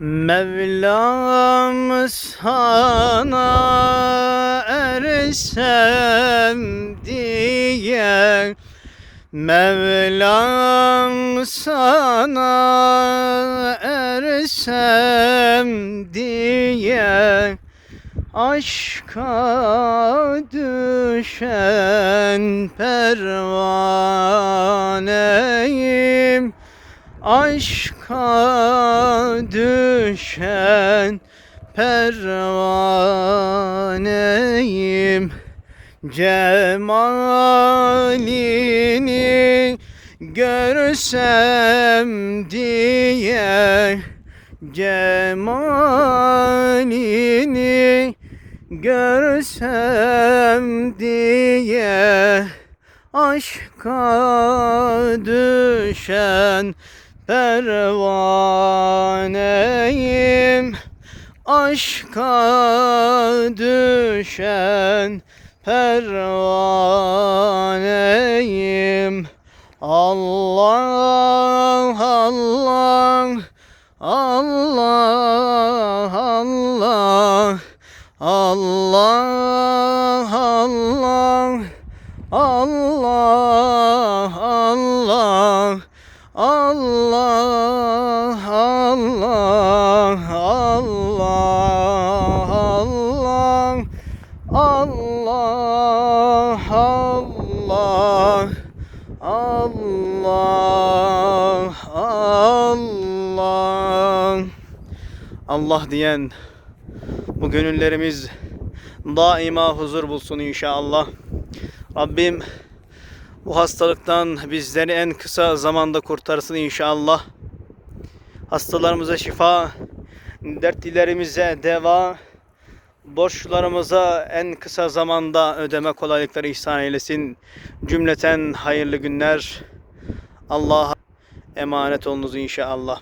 Mevlam sana ersem diye Mevlam sana ersem diye Aşka düşen pervaneyim Aşka düşen pervaneyim. Cemalini görsem diye Cemalini görsem diye Aşka düşen pervaneyim Aşka düşen pervaneyim. Allah Allah Allah Allah Allah Allah Allah Allah Allah Allah Allah Allah Allah Allah Allah diyen bu gönüllerimiz daima huzur bulsun inşallah. Rabbim bu hastalıktan bizleri en kısa zamanda kurtarsın inşallah. Hastalarımıza şifa, dertlilerimize deva, borçlarımıza en kısa zamanda ödeme kolaylıkları ihsan eylesin. Cümleten hayırlı günler. Allah'a emanet olunuz inşallah.